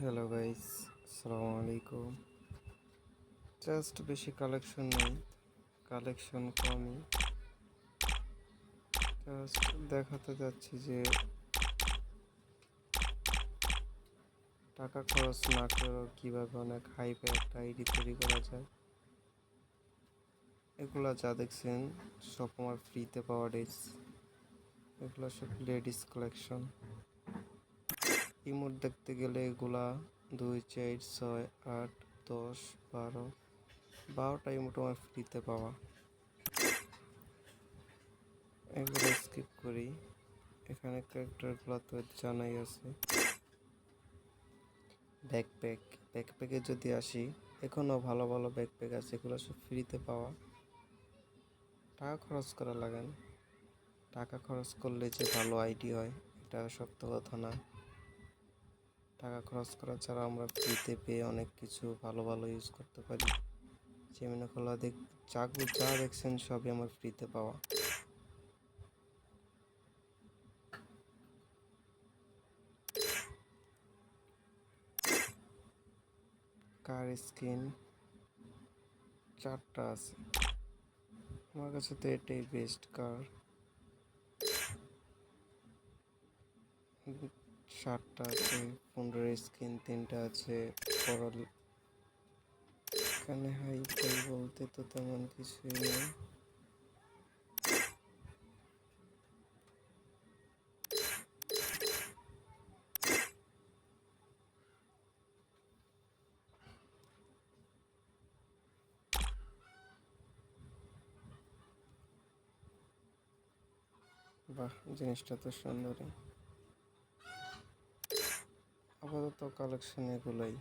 Hello guys আসসালামু আলাইকুম just বেশি কালেকশন নেই কালেকশন কমই। জাস্ট দেখাতে যাচ্ছি যে টাকা খরচ না করেও কীভাবে অনেক হাইপে একটা আইডি তৈরি করা যায়। এগুলা যা দেখছেন সব আমার ফ্রিতে পাওয়া ডেটস এগুলো সব লেডিস কালেকশন ইমোট দেখতে গেলে এগুলা দুই, চার, ছয়, আট, দশ, বারো, বারোটা ইমোট আমার ফ্রিতে পাওয়া। এগুলো স্কিপ করি। এখানে ক্যারেক্টারগুলো তো জানাই আছে। ব্যাকপ্যাক ব্যাকপ্যাকে যদি আসি এখনও ভালো ভালো ব্যাকপ্যাক আছে, এগুলো সব ফ্রিতে পাওয়া। টাকা খরচ করা লাগে না। টাকা খরচ করলে যে ভালো আইডি হয়, এটা সত্য কথা না। টাকা খরচ করা ছাড়া আমরা ফ্রিতে পেয়ে অনেক কিছু ভালো ভালো ইউজ করতে পারি। যেমন খোলা দেখ, যা যা দেখছেন সবই আমার ফ্রিতে পাওয়া। কার স্কিন চারটা আছে। আমার কাছে তো এটাই বেস্ট কার? সাতটা আছে, পনেরো স্কিন, তিনটা আছে পরল এখানে হাই ফাই বলতে তো তেমন কিছুই নেই। বাহ, জিনিসটা তো সুন্দরই। আপাতত কালেকশন এগুলোই।